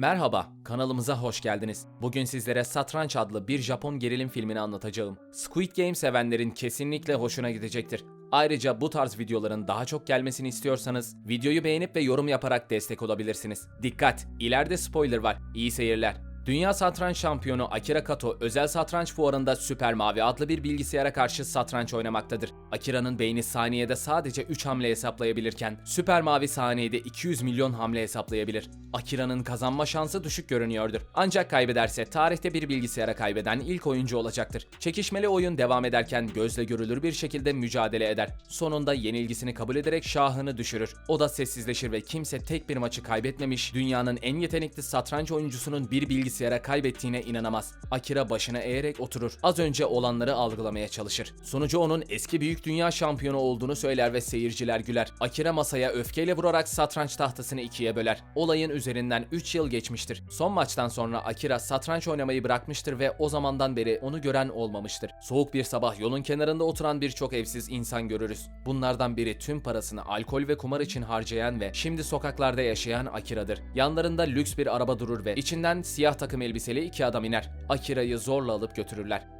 Merhaba, kanalımıza hoş geldiniz. Bugün sizlere Satranç adlı bir Japon gerilim filmini anlatacağım. Squid Game sevenlerin kesinlikle hoşuna gidecektir. Ayrıca bu tarz videoların daha çok gelmesini istiyorsanız videoyu beğenip ve yorum yaparak destek olabilirsiniz. Dikkat! İleride spoiler var. İyi seyirler. Dünya satranç şampiyonu Akira Kato özel satranç fuarında Süper Mavi adlı bir bilgisayara karşı satranç oynamaktadır. Akira'nın beyni saniyede sadece 3 hamle hesaplayabilirken Süper Mavi saniyede 200 milyon hamle hesaplayabilir. Akira'nın kazanma şansı düşük görünüyordur. Ancak kaybederse tarihte bir bilgisayara kaybeden ilk oyuncu olacaktır. Çekişmeli oyun devam ederken gözle görülür bir şekilde mücadele eder. Sonunda yenilgisini kabul ederek şahını düşürür. O da sessizleşir ve kimse tek bir maçı kaybetmemiş, dünyanın en yetenekli satranç oyuncusunun bir bilgisayara kaybettiğine inanamaz. Akira başına eğerek oturur. Az önce olanları algılamaya çalışır. Sonucu onun eski büyük dünya şampiyonu olduğunu söyler ve seyirciler güler. Akira masaya öfkeyle vurarak satranç tahtasını ikiye böler. Olayın üzerinden 3 yıl geçmiştir. Son maçtan sonra Akira satranç oynamayı bırakmıştır ve o zamandan beri onu gören olmamıştır. Soğuk bir sabah yolun kenarında oturan birçok evsiz insan görürüz. Bunlardan biri tüm parasını alkol ve kumar için harcayan ve şimdi sokaklarda yaşayan Akira'dır. Yanlarında lüks bir araba durur ve içinden siyah takım elbiseli iki adam iner. Akira'yı zorla alıp götürürler.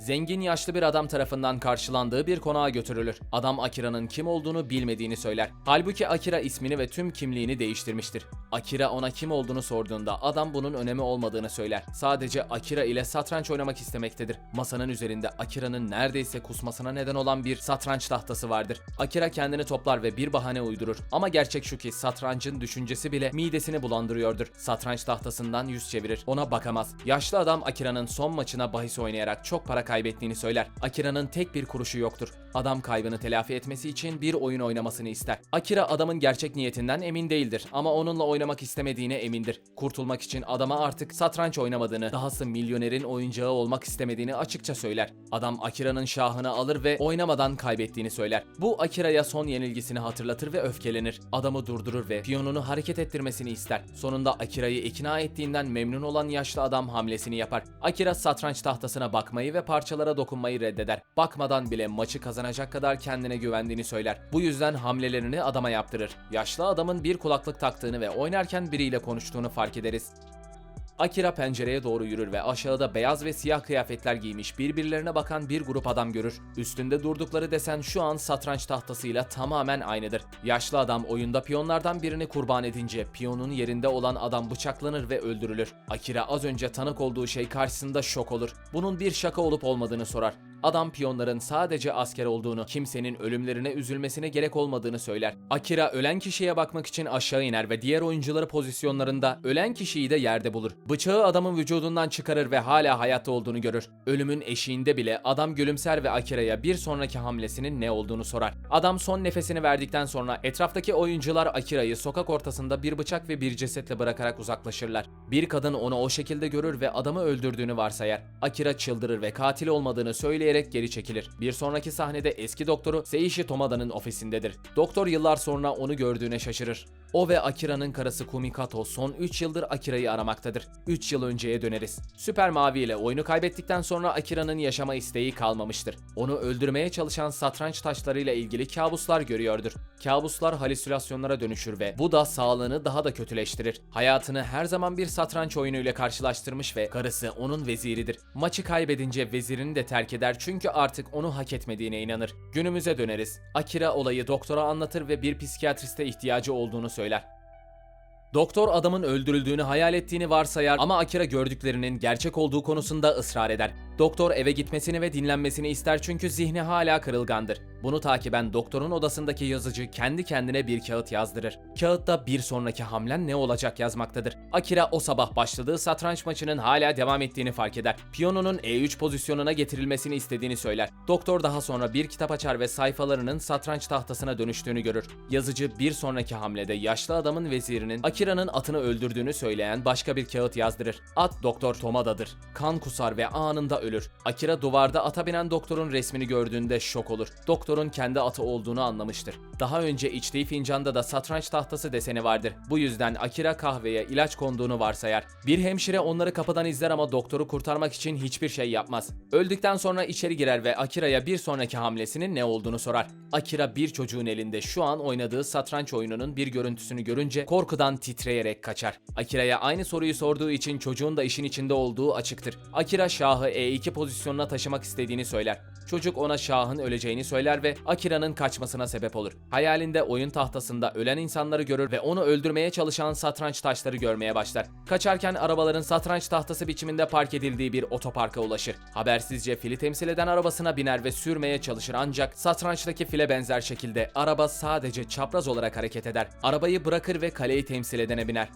Zengin yaşlı bir adam tarafından karşılandığı bir konağa götürülür. Adam Akira'nın kim olduğunu bilmediğini söyler. Halbuki Akira ismini ve tüm kimliğini değiştirmiştir. Akira ona kim olduğunu sorduğunda adam bunun önemi olmadığını söyler. Sadece Akira ile satranç oynamak istemektedir. Masanın üzerinde Akira'nın neredeyse kusmasına neden olan bir satranç tahtası vardır. Akira kendini toplar ve bir bahane uydurur. Ama gerçek şu ki satrancın düşüncesi bile midesini bulandırıyordur. Satranç tahtasından yüz çevirir. Ona bakamaz. Yaşlı adam Akira'nın son maçına bahis oynayarak çok para kaybettiğini söyler. Akira'nın tek bir kuruşu yoktur. Adam kaybını telafi etmesi için bir oyun oynamasını ister. Akira adamın gerçek niyetinden emin değildir ama onunla oynamak istemediğine emindir. Kurtulmak için adama artık satranç oynamadığını, dahası milyonerin oyuncağı olmak istemediğini açıkça söyler. Adam Akira'nın şahını alır ve oynamadan kaybettiğini söyler. Bu Akira'ya son yenilgisini hatırlatır ve öfkelenir. Adamı durdurur ve piyonunu hareket ettirmesini ister. Sonunda Akira'yı ikna ettiğinden memnun olan yaşlı adam hamlesini yapar. Akira satranç tahtasına bakmayı ve parçalara dokunmayı reddeder. Bakmadan bile maçı kazanacak kadar kendine güvendiğini söyler. Bu yüzden hamlelerini adama yaptırır. Yaşlı adamın bir kulaklık taktığını ve oynarken biriyle konuştuğunu fark ederiz. Akira pencereye doğru yürür ve aşağıda beyaz ve siyah kıyafetler giymiş birbirlerine bakan bir grup adam görür. Üstünde durdukları desen şu an satranç tahtasıyla tamamen aynıdır. Yaşlı adam oyunda piyonlardan birini kurban edince piyonun yerinde olan adam bıçaklanır ve öldürülür. Akira az önce tanık olduğu şey karşısında şok olur. Bunun bir şaka olup olmadığını sorar. Adam piyonların sadece asker olduğunu, kimsenin ölümlerine üzülmesine gerek olmadığını söyler. Akira ölen kişiye bakmak için aşağı iner ve diğer oyuncuları pozisyonlarında ölen kişiyi de yerde bulur. Bıçağı adamın vücudundan çıkarır ve hala hayatta olduğunu görür. Ölümün eşiğinde bile adam gülümser ve Akira'ya bir sonraki hamlesinin ne olduğunu sorar. Adam son nefesini verdikten sonra etraftaki oyuncular Akira'yı sokak ortasında bir bıçak ve bir cesetle bırakarak uzaklaşırlar. Bir kadın onu o şekilde görür ve adamı öldürdüğünü varsayar. Akira çıldırır ve katil olmadığını söyleyerek geri çekilir. Bir sonraki sahnede eski doktoru Seishi Tomada'nın ofisindedir. Doktor yıllar sonra onu gördüğüne şaşırır. O ve Akira'nın karısı Kumikato son 3 yıldır Akira'yı aramaktadır. 3 yıl önceye döneriz. Süper Mavi ile oyunu kaybettikten sonra Akira'nın yaşama isteği kalmamıştır. Onu öldürmeye çalışan satranç taşlarıyla ilgili kabuslar görüyordur. Kabuslar halüsinasyonlara dönüşür ve bu da sağlığını daha da kötüleştirir. Hayatını her zaman bir satranç oyunuyla karşılaştırmış ve karısı onun veziridir. Maçı kaybedince vezirini de terk eder çünkü artık onu hak etmediğine inanır. Günümüze döneriz. Akira olayı doktora anlatır ve bir psikiyatriste ihtiyacı olduğunu söyler. Doktor adamın öldürüldüğünü hayal ettiğini varsayar ama Akira gördüklerinin gerçek olduğu konusunda ısrar eder. Doktor eve gitmesini ve dinlenmesini ister çünkü zihni hala kırılgandır. Bunu takiben doktorun odasındaki yazıcı kendi kendine bir kağıt yazdırır. Kağıtta bir sonraki hamlen ne olacak yazmaktadır. Akira o sabah başladığı satranç maçının hala devam ettiğini fark eder. Piyonunun E3 pozisyonuna getirilmesini istediğini söyler. Doktor daha sonra bir kitap açar ve sayfalarının satranç tahtasına dönüştüğünü görür. Yazıcı bir sonraki hamlede yaşlı adamın vezirinin Akira'nın atını öldürdüğünü söyleyen başka bir kağıt yazdırır. At Doktor Tomada'dır. Kan kusar ve anında ölür. Akira duvarda ata binen doktorun resmini gördüğünde şok olur. Doktorun kendi atı olduğunu anlamıştır. Daha önce içtiği fincanda da satranç tahtası deseni vardır. Bu yüzden Akira kahveye ilaç konduğunu varsayar. Bir hemşire onları kapıdan izler ama doktoru kurtarmak için hiçbir şey yapmaz. Öldükten sonra içeri girer ve Akira'ya bir sonraki hamlesinin ne olduğunu sorar. Akira bir çocuğun elinde şu an oynadığı satranç oyununun bir görüntüsünü görünce korkudan titreyerek kaçar. Akira'ya aynı soruyu sorduğu için çocuğun da işin içinde olduğu açıktır. Akira şahı E2 pozisyonuna taşımak istediğini söyler. Çocuk ona şahın öleceğini söyler ve Akira'nın kaçmasına sebep olur. Hayalinde oyun tahtasında ölen insanları görür ve onu öldürmeye çalışan satranç taşları görmeye başlar. Kaçarken arabaların satranç tahtası biçiminde park edildiği bir otoparka ulaşır. Habersizce fili temsil eden arabasına biner ve sürmeye çalışır ancak satrançtaki file benzer şekilde araba sadece çapraz olarak hareket eder. Arabayı bırakır ve kaleyi temsil edene biner.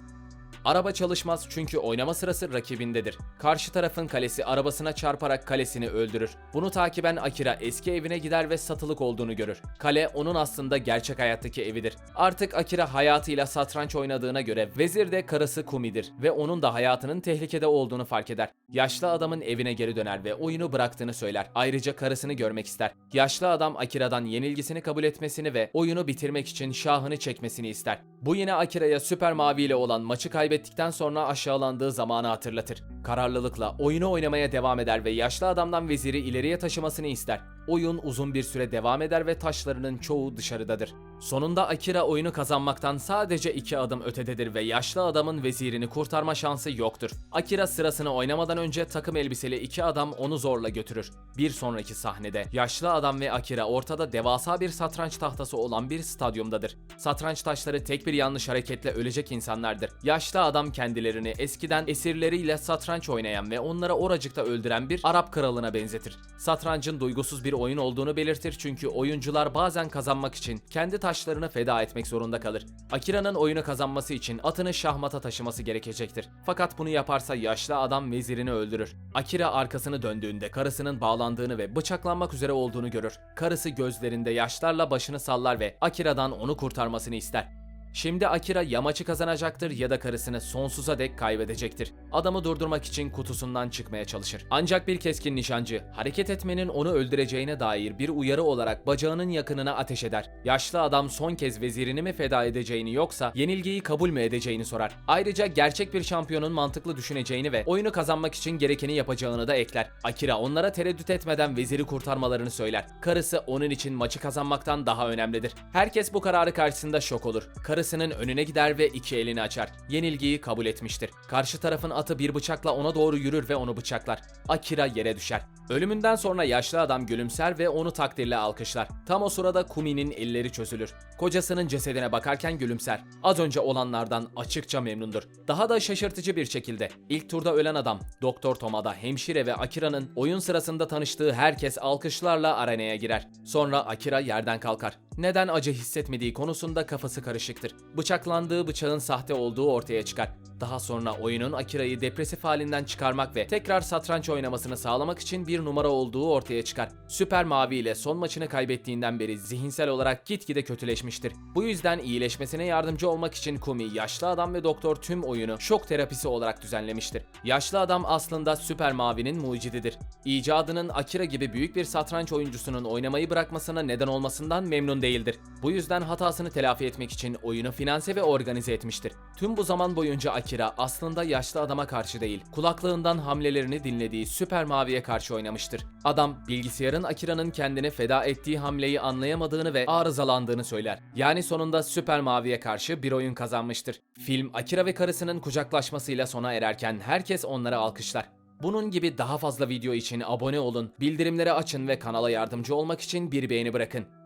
Araba çalışmaz çünkü oynama sırası rakibindedir. Karşı tarafın kalesi arabasına çarparak kalesini öldürür. Bunu takiben Akira eski evine gider ve satılık olduğunu görür. Kale onun aslında gerçek hayattaki evidir. Artık Akira hayatıyla satranç oynadığına göre vezir de karısı Kumi'dir ve onun da hayatının tehlikede olduğunu fark eder. Yaşlı adamın evine geri döner ve oyunu bıraktığını söyler. Ayrıca karısını görmek ister. Yaşlı adam Akira'dan yenilgisini kabul etmesini ve oyunu bitirmek için şahını çekmesini ister. Bu yine Akira'ya Süper Mavi ile olan maçı kaybettikten sonra aşağılandığı zamanı hatırlatır. Kararlılıkla oyunu oynamaya devam eder ve yaşlı adamdan veziri ileriye taşımasını ister. Oyun uzun bir süre devam eder ve taşlarının çoğu dışarıdadır. Sonunda Akira oyunu kazanmaktan sadece iki adım ötededir ve yaşlı adamın vezirini kurtarma şansı yoktur. Akira sırasını oynamadan önce takım elbiseli iki adam onu zorla götürür. Bir sonraki sahnede yaşlı adam ve Akira ortada devasa bir satranç tahtası olan bir stadyumdadır. Satranç taşları tek bir yanlış hareketle ölecek insanlardır. Yaşlı adam kendilerini eskiden esirleriyle satranç oynayan ve onları oracıkta öldüren bir Arap kralına benzetir. Satrancın duygusuz bir oyun olduğunu belirtir çünkü oyuncular bazen kazanmak için kendi taşlarını feda etmek zorunda kalır. Akira'nın oyunu kazanması için atını şahmata taşıması gerekecektir. Fakat bunu yaparsa yaşlı adam vezirini öldürür. Akira arkasını döndüğünde karısının bağlandığını ve bıçaklanmak üzere olduğunu görür. Karısı gözlerinde yaşlarla başını sallar ve Akira'dan onu kurtarmasını ister. Şimdi Akira ya maçı kazanacaktır ya da karısını sonsuza dek kaybedecektir. Adamı durdurmak için kutusundan çıkmaya çalışır. Ancak bir keskin nişancı hareket etmenin onu öldüreceğine dair bir uyarı olarak bacağının yakınına ateş eder. Yaşlı adam son kez vezirini mi feda edeceğini yoksa yenilgiyi kabul mü edeceğini sorar. Ayrıca gerçek bir şampiyonun mantıklı düşüneceğini ve oyunu kazanmak için gerekeni yapacağını da ekler. Akira onlara tereddüt etmeden veziri kurtarmalarını söyler. Karısı onun için maçı kazanmaktan daha önemlidir. Herkes bu kararı karşısında şok olur. Karısının önüne gider ve iki elini açar. Yenilgiyi kabul etmiştir. Karşı tarafın atı bir bıçakla ona doğru yürür ve onu bıçaklar. Akira yere düşer. Ölümünden sonra yaşlı adam gülümser ve onu takdirle alkışlar. Tam o sırada Kumi'nin elleri çözülür. Kocasının cesedine bakarken gülümser. Az önce olanlardan açıkça memnundur. Daha da şaşırtıcı bir şekilde ilk turda ölen adam Doktor Tomada hemşire ve Akira'nın oyun sırasında tanıştığı herkes alkışlarla arenaya girer. Sonra Akira yerden kalkar. Neden acı hissetmediği konusunda kafası karışıktır. Bıçaklandığı bıçağın sahte olduğu ortaya çıkar. Daha sonra oyunun Akira'yı depresif halinden çıkarmak ve tekrar satranç oynamasını sağlamak için bir numara olduğu ortaya çıkar. Süper Mavi ile son maçını kaybettiğinden beri zihinsel olarak gitgide kötüleşmiştir. Bu yüzden iyileşmesine yardımcı olmak için Kumi, yaşlı adam ve doktor tüm oyunu şok terapisi olarak düzenlemiştir. Yaşlı adam aslında Süper Mavi'nin mucididir. İcadının Akira gibi büyük bir satranç oyuncusunun oynamayı bırakmasına neden olmasından memnun değildir. Bu yüzden hatasını telafi etmek için oyunu finanse ve organize etmiştir. Tüm bu zaman boyunca Akira aslında yaşlı adama karşı değil, kulaklığından hamlelerini dinlediği Süper Mavi'ye karşı oynamıştır. Adam bilgisayarın Akira'nın kendini feda ettiği hamleyi anlayamadığını ve arızalandığını söyler. Yani sonunda Süper Mavi'ye karşı bir oyun kazanmıştır. Film Akira ve karısının kucaklaşmasıyla sona ererken herkes onları alkışlar. Bunun gibi daha fazla video için abone olun, bildirimleri açın ve kanala yardımcı olmak için bir beğeni bırakın.